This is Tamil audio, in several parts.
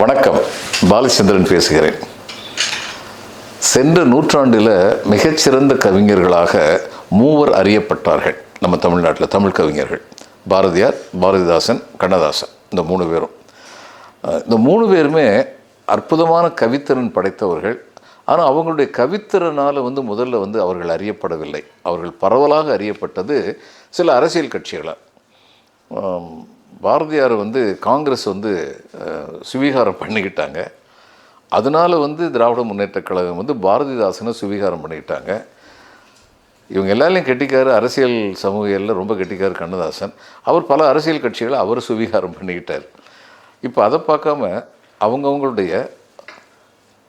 வணக்கம். பாலச்சந்திரன் பேசுகிறேன். சென்ற நூற்றாண்டில் மிகச்சிறந்த கவிஞர்களாக மூவர் அறியப்பட்டார்கள் நம்ம தமிழ்நாட்டில் தமிழ் கவிஞர்கள். பாரதியார் பாரதிதாசன் கண்ணதாசன் இந்த மூணு பேரும். இந்த மூணு பேருமே அற்புதமான கவித்திறன் படைத்தவர்கள். ஆனால் அவங்களுடைய கவித்திறனால் வந்து முதல்ல வந்து அவர்கள் அறியப்படவில்லை. அவர்கள் பரவலாக அறியப்பட்டது சில அரசியல் கட்சிகளால். பாரதியார் வந்து காங்கிரஸ் வந்து சுவீகாரம் பண்ணிக்கிட்டாங்க. அதனால வந்து திராவிட முன்னேற்றக் கழகம் வந்து பாரதிதாசனை சுவீகாரம் பண்ணிக்கிட்டாங்க. இவங்க எல்லாரையும் கெட்டிக்கார் அரசியல் சமூகியலில் ரொம்ப கெட்டிக்கார் கண்ணதாசன். அவர் பல அரசியல் கட்சிகளை அவர் சுவீகாரம் பண்ணிக்கிட்டார். இப்போ அதை பார்க்காம அவங்கவுங்களுடைய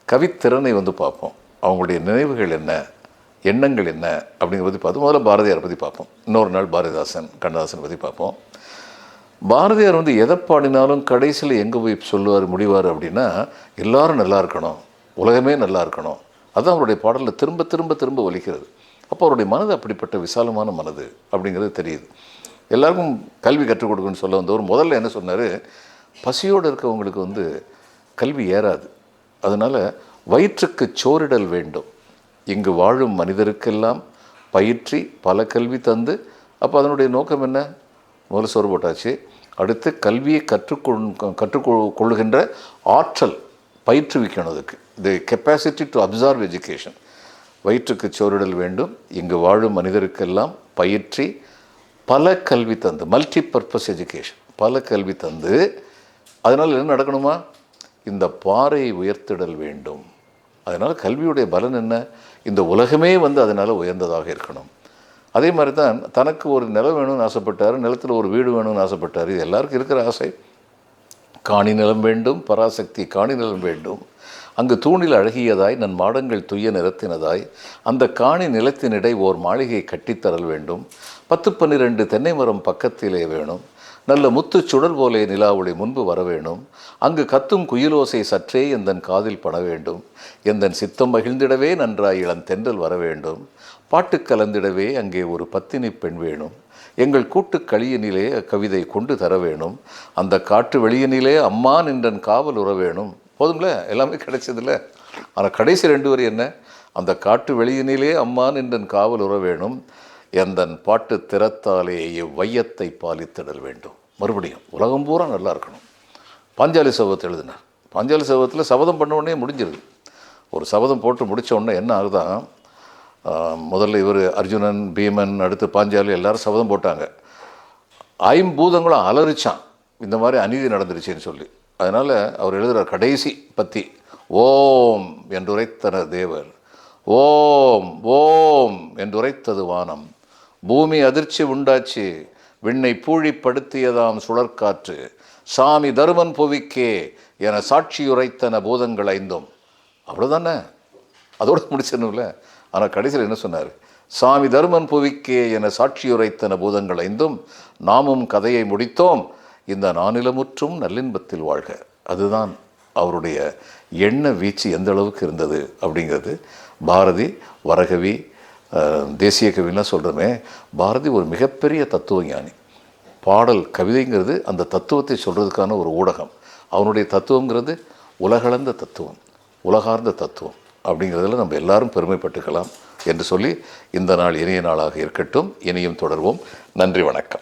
கவித்திறனை வந்து பார்ப்போம். அவங்களுடைய நினைவுகள் என்ன? எண்ணங்கள் என்ன? அப்படிங்கிறத பற்றி பார்த்து முதல்ல பாரதியார் பற்றி பார்ப்போம். இன்னொரு நாள் பாரதிதாசன் கண்ணதாசன் பற்றி பார்ப்போம். பாரதியார் வந்து எதை பாடினாலும் கடைசியில் எங்கே போய் சொல்லுவார் முடிவார் அப்படின்னா எல்லாரும் நல்லா இருக்கணும் உலகமே நல்லா இருக்கணும். அதுதான் அவருடைய பாடலில் திரும்ப திரும்ப திரும்ப ஒலிக்கிறது. அப்போ அவருடைய மனது அப்படிப்பட்ட விசாலமான மனது அப்படிங்கிறது தெரியுது. எல்லாருக்கும் கல்வி கற்றுக் கொடுக்குன்னு சொல்ல வந்தவர் முதல்ல என்ன சொன்னார் பசியோடு இருக்கவங்களுக்கு வந்து கல்வி ஏறாது. அதனால் வயிற்றுக்கு சோரிடல் வேண்டும். இங்கு வாழும் மனிதருக்கெல்லாம் பயிற்றி பல கல்வி தந்து அப்போ அதனுடைய நோக்கம் என்ன? முதல்ல சோறு போட்டாச்சு. அடுத்து கல்வியை கற்றுக்கொள் கற்றுக்கொள் கொள்ளுகின்ற ஆற்றல் பயிற்றுவிக்கணும் அதுக்கு. The capacity to absorb education வயிற்றுக்கு சோறிடல் வேண்டும். இங்கு வாழும் மனிதருக்கெல்லாம் பயிற்றி பல கல்வி தந்து மல்டி பர்பஸ் எஜுகேஷன் பல கல்வி தந்து அதனால் என்ன நடக்கணுமா? இந்த பாறை உயர்த்திடல் வேண்டும். அதனால் கல்வியுடைய பலன் என்ன? இந்த உலகமே வந்து அதனால் உயர்ந்ததாக இருக்கணும். அதே மாதிரி தான் தனக்கு ஒரு நிலம் வேணும்னு ஆசைப்பட்டார் நிலத்தில் ஒரு வீடு வேணும்னு ஆசைப்பட்டார். இது எல்லாருக்கும் இருக்கிற ஆசை. காணி நிலம் வேண்டும் பராசக்தி காணி நிலம் வேண்டும். அங்கு தூணில் அழகியதாய் நன் மாடங்கள் துய்ய நிறத்தினதாய் அந்த காணி நிலத்தினிடை ஓர் மாளிகை கட்டித்தரல் வேண்டும். பத்து பன்னிரண்டு தென்னை மரம் பக்கத்திலே வேணும். நல்ல முத்துச் சுடர் போலே நிலாவொளி முன்பு வர வேணும் அங்கு கத்தும் குயிலோசை சற்றே எந்தன் காதில் பட வேண்டும். எந்தன் சித்தம் மகிழ்ந்திடவே நன்றாய் இளம் தென்றல் வர வேண்டும். பாட்டு கலந்திடவே அங்கே ஒரு பத்தினி பெண் வேணும். எங்கள் கூட்டு களியனிலே கவிதை கொண்டு தர வேணும். அந்த காட்டு வெளியனிலே அம்மா நின்றன் காவல் உற வேணும். போதும்ல எல்லாமே கிடைச்சதுல. ஆனால் கடைசி ரெண்டு வரி என்ன? அந்த காட்டு வெளியனிலே அம்மா நின்றன் காவல் உற வேணும். எந்தன் பாட்டு திறத்தாலே இவ்வையத்தை பாலித்திடல் வேண்டும். மறுபடியும் உலகம் பூரா நல்லா இருக்கணும். பாஞ்சாலி சபத்தை எழுதினார். பாஞ்சாலி சபத்தில் சபதம் பண்ண உடனே முடிஞ்சிருது. ஒரு சபதம் போட்டு முடித்த உடனே என்ன ஆகுதான் முதல்ல இவர் அர்ஜுனன் பீமன் அடுத்து பாஞ்சாலி எல்லாரும் சபதம் போட்டாங்க. ஐம்பூதங்களும் அலறிச்சான். இந்த மாதிரி அநீதி நடந்துருச்சுன்னு சொல்லி. அதனால் அவர் எழுதுகிறார் கடைசி பத்தி ஓம் என்றுரைத்தனர் தேவர். ஓம் ஓம் என்றுரைத்தது வானம். பூமி அதிர்ச்சி உண்டாச்சு. விண்ணை பூழிப்படுத்தியதாம் சுழற்காற்று. சாமி தருமன் புவிக்கே என சாட்சியுரைத்தன பூதங்கள் ஐந்தும். அவ்வளோதானே அதோடு முடிச்சிடணும்ல. ஆனால் கடைசியில் என்ன சொன்னார்? சாமி தர்மன் புவிக்கே என சாட்சியுரைத்தன பூதங்கள் ஐந்தும் நாமும் கதையை முடித்தோம். இந்த நானிலமுற்றும் நல்லின்பத்தில் வாழ்க. அதுதான் அவருடைய எண்ண வீச்சு எந்த அளவுக்கு இருந்தது அப்படிங்கிறது. பாரதி வரகவி தேசிய கவிலாம் சொல்கிறோமே பாரதி ஒரு மிகப்பெரிய தத்துவ ஞானி பாடல் கவிதைங்கிறது அந்த தத்துவத்தை சொல்கிறதுக்கான ஒரு ஊடகம். அவனுடைய தத்துவங்கிறது உலகளந்த தத்துவம் உலகார்ந்த தத்துவம். அப்படிங்கிறதுல நம்ம எல்லாரும் பெருமைப்பட்டுக்கலாம் என்று சொல்லி இந்த நாள் இனிய நாளாக இருக்கட்டும். இனியும் தொடர்வோம். நன்றி வணக்கம்.